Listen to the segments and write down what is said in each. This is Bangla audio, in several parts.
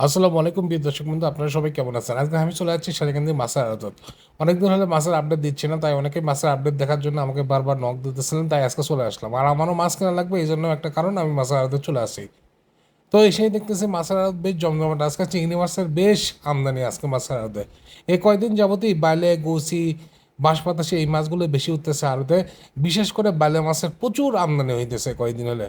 আসসালামু আলাইকুম প্রিয় দর্শক বন্ধু, আপনারা সবাই কেমন আছেন? আজকে আমি চলে যাচ্ছি সারিকান্দি মাছের আড়ত অনেকদিন হলে মাছের আপডেট দিচ্ছি না, তাই অনেকে মাছের আপডেট দেখার জন্য আমাকে বারবার নক দিতেছিলেন, তাই আজকে চলে আসলাম। আর আমারও মাছ কেনা লাগবে এই জন্য একটা কারণ আমি মাছের আড়তে চলে আসি। তো এসেই দেখতেছি মাছের আড়ত বেশ জমজমাট, আজকে চিংড়ি মাছের বেশ আমদানি আজকে মাছের আড়তে এই কয়দিন যাবতই বাইলে, গুসি বাঁশপাতাসে এই মাছগুলো বেশি উঠতেছে আড়তে বিশেষ করে বাইলে মাছের প্রচুর আমদানি হইতেছে কয়েকদিন হলে।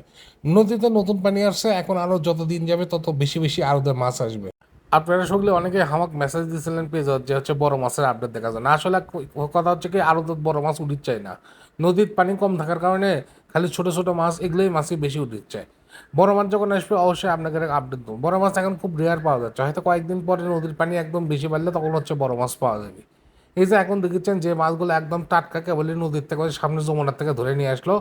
নদীতে নতুন পানি আসছে, এখন আরও যত দিন যাবে তত বেশি বেশি আড়তে মাছ আসবে। আপনারা সকলে অনেকে আমাক মেসেজ দিয়েছিলেন পেজ যে হচ্ছে বড় মাছের আপডেট দেখা যায় না। আসলে কথা হচ্ছে কি আরও তো বড় মাছ উঠিত চাই না। নদীর পানি কম থাকার কারণে খালি ছোট ছোট মাছ, এগুলোই মাছই বেশি উঠিত চায়। বড় মাছ যখন আসবে, অবশ্যই আপনাকে আপডেট দেবো। বড় মাছ এখন খুব রেয়ার পাওয়া যাচ্ছে। হয়তো কয়েকদিন পরে নদীর পানি একদম বেশি বাড়লে তখন হচ্ছে বড় মাছ পাওয়া যাবে। এই যে এখন দেখেছেন যে মাছগুলো একদম টাটকা কেবলই নদীর থেকে সামনে যমুনার থেকে ধরে নিয়ে আসলো,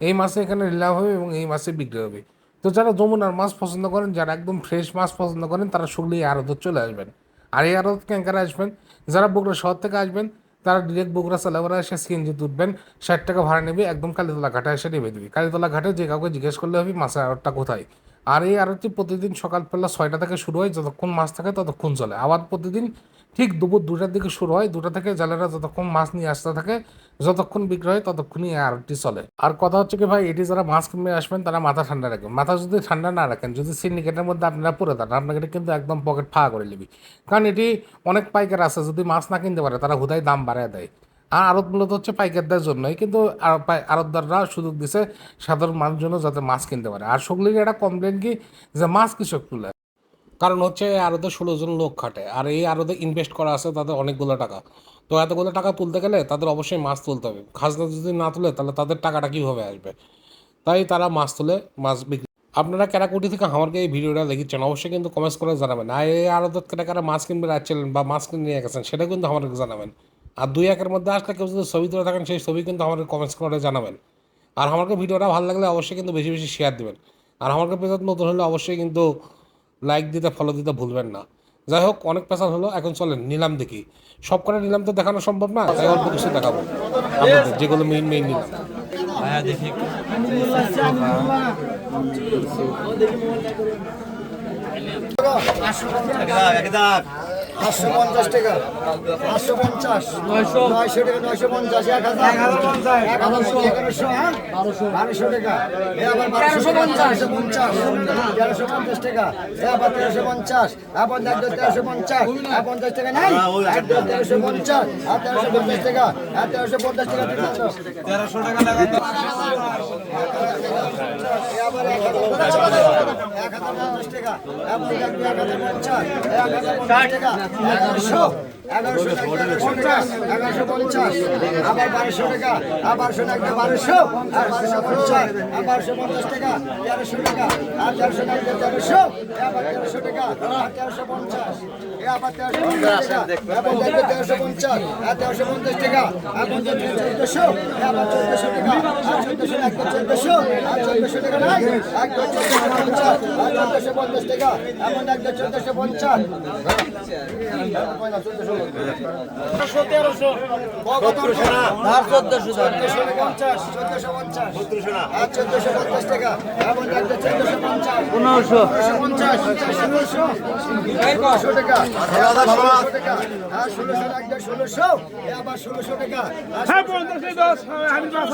এই মাছে এখানে নিলাম হবে এবং এই মাছে বিক্রি হবে। তো যারা যমুনার মাছ পছন্দ করেন, যারা একদম ফ্রেশ মাছ পছন্দ করেন, তারা শুকলি এই চলে আসবেন। আর এই আড়ত ক্যাঙ্কারে আসবেন? যারা বগুড়া শহর থেকে আসবেন, তারা ডিরেক্ট বগুড়া চালাবার এসে সিএনজি তুলবেন ষাট টাকা ভাড়া নেবে, একদম কালীতলা ঘাটে এসে নেবে দিবি কালীতলা ঘাটে যে কাউকে জিজ্ঞেস করলে হবে মাছের আড়তটা কোথায়? আর এই আড়তটি প্রতিদিন সকালবেলা ছয়টা থেকে শুরু হয়, যতক্ষণ মাছ থাকে ততক্ষণ চলে। আবার প্রতিদিন ঠিক দুপুর দুটার দিকে শুরু হয়, দুটা থেকে জালেরা যতক্ষণ মাছ নিয়ে আসতে থাকে, যতক্ষণ বিক্রি হয়, ততক্ষণই আড়তটি চলে। আর কথা হচ্ছে কি ভাই, এটি যারা মাছ কিনে আসবেন, তারা মাথা ঠান্ডা রাখবেন মাথা যদি ঠান্ডা না রাখেন, যদি সিন্ডিকেটের মধ্যে আপনারা পড়ে থাকেন, আপনাকে কিন্তু একদম পকেট ফাঁকা করে নিবি। কারণ এটি অনেক পাইকার আছে, যদি মাছ না কিনতে পারে, তারা হুদায় দাম বাড়ায় দেয়। আর আড়ত মূলত হচ্ছে পাইকারদের জন্যই, কিন্তু আড়তদাররা সুযোগ দিছে সাধারণ মানুষ জন্য যাতে মাছ কিনতে পারে। আর সগলির একটা কমপ্লেন কি, যে মাছ কৃষক তুলে। কারণ হচ্ছে আরতে ষোলো জন লোক খাটে। আর এই আরতে ইনভেস্ট করা আছে তাদের অনেকগুলো টাকা। তো এতগুলো টাকা তুলতে গেলে তাদের অবশ্যই মাছ তুলতে হবে। খাজনা যদি না তুলে, তাহলে তাদের টাকাটা কীভাবে আসবে? তাই তারা মাছ তুলে মাছ বিক্রি আপনারা ক্যারাকুটি থেকে আমাকে এই ভিডিওটা দেখিচ্ছেন অবশ্যই কিন্তু কমেন্টস করে জানাবেন। আর এই আরত কেটে কারা মাছ কিনবে রাখছিলেন বা মাছ কিনে নিয়ে গেছেন, সেটা কিন্তু আমাদেরকে জানাবেন। আর দুই একের মধ্যে আসলে কেউ যদি ছবি তুলে থাকেন, সেই ছবি কিন্তু আমাদের কমেন্টস করে জানাবেন। আর আমাকে ভিডিওটা ভালো লাগলে অবশ্যই কিন্তু বেশি বেশি শেয়ার দেবেন। আর আমাকে পেজত নতুন হলে অবশ্যই কিন্তু লাইক দিতে ফলো দিতে ভুলবেন না। যাই হোক অনেক পেশাল হলো এখন চলেন নিলাম দেখি। সব কটা নিলাম তো দেখানো সম্ভব না তাই অল্প কিছু দেখাবো। আপনাদের যেগুলো মেইন মেইন নিলাম। ভাইয়া দেখি পাঁচশো পঞ্চাশ টাকা। পাঁচশো পঞ্চাশ। নয়শো। নয়শো টাকা নয়শো পঞ্চাশ এক হাজার। এক হাজার পঞ্চাশ এক হাজার এগারোশো হ্যাঁ বারোশো টাকা। এ আবার বারোশো পঞ্চাশ। পঞ্চাশ। তেরোশো পঞ্চাশ টাকা। এ আবার তেরোশো পঞ্চাশ। একদম তেরোশো পঞ্চাশ। আর পঞ্চাশ টাকা নাই। একদম তেরোশো পঞ্চাশ। আর তেরোশো পঞ্চাশ টাকা। আর তেরোশো পঞ্চাশ টাকা তেরোশো টাকা আবার এক হাজার এক হাজার পঞ্চাশ টাকা এক হাজার পঞ্চাশ এক হাজার টাকা। এগারোশো এগারোশো এগারোশো পঞ্চাশ, আবার বারোশো টাকা আবার শোনা একটা বারোশো, আর বারোশো পঞ্চাশ আর পঞ্চাশ টাকা, তেরোশো টাকা, আর তেরোশো টাকা, তেরোশো তেরোশো টাকা তেরোশো পঞ্চাশ আবার তেরোশো পঞ্চাশ টাকা তেরোশো পঞ্চাশ, আর তেরোশো পঞ্চাশ টাকা, আর পঞ্চাশ চোদ্দশো আবার চোদ্দশো টাকা, আর চোদ্দশো একদম চোদ্দশো, আর চোদ্দশো টাকা নাই, একদম চোদ্দশো পঞ্চাশ, আর চোদ্দশো পঞ্চাশ টাকা, এমন একদম চোদ্দশো পঞ্চাশ। পঞ্চাশ পঞ্চাশ পঞ্চাশ পঞ্চাশ। পনেরোশো। পঞ্চাশ ষোলোশো টাকা। ষোলোশো টাকা। একদম ষোলোশো আবার ষোলোশো টাকা। আর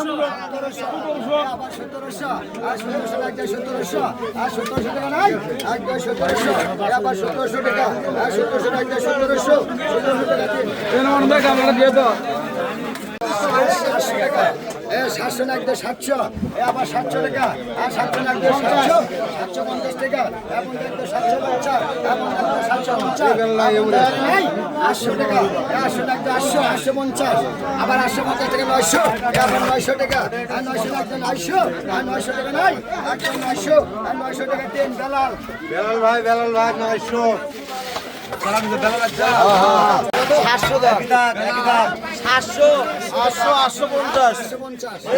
সতেরোশো আবার সতেরোশো। আর সতেরোশো একদম সতেরোশো। আর সতেরোশো টাকা নাই একদম সতেরোশো। আবার সতেরোশো টাকা। আর সতেরোশো একদম সতেরোশো। সাতশো এ সাতশো আবার সাতশো টাকা আর সাতশো একদম সাতশো সাতশো পঞ্চাশ টাকা সাতশো পঞ্চাশ সাতশো পঞ্চাশ আটশো টাকা আটশো একদম আটশো আটশো পঞ্চাশ আবার আটশো পঞ্চাশ টাকা নয়শো এ আবার নয়শো টাকা আর নয়শো একদম নয়শো আর নয়শো টাকা নাই একদম নয়শো আর নয়শো টাকা তিন বেলাল বেলাল ভাই বেলাল ভাই নয়শো সাতশো দাম সাতশো আটশো আটশো পঞ্চাশ।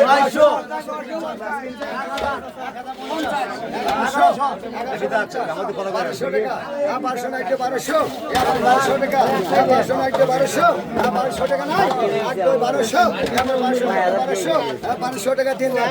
নয়শো বারোশো টাকা। বারোশো টাকা। বারোশো টাকা নাই বারোশো। বারোশো টাকা তিন লাখ।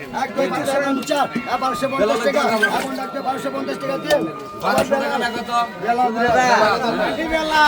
বারোশো পঞ্চাশ টাকা। এখন লাগবে বারোশো পঞ্চাশ টাকা দিয়ে। বেলা বেলা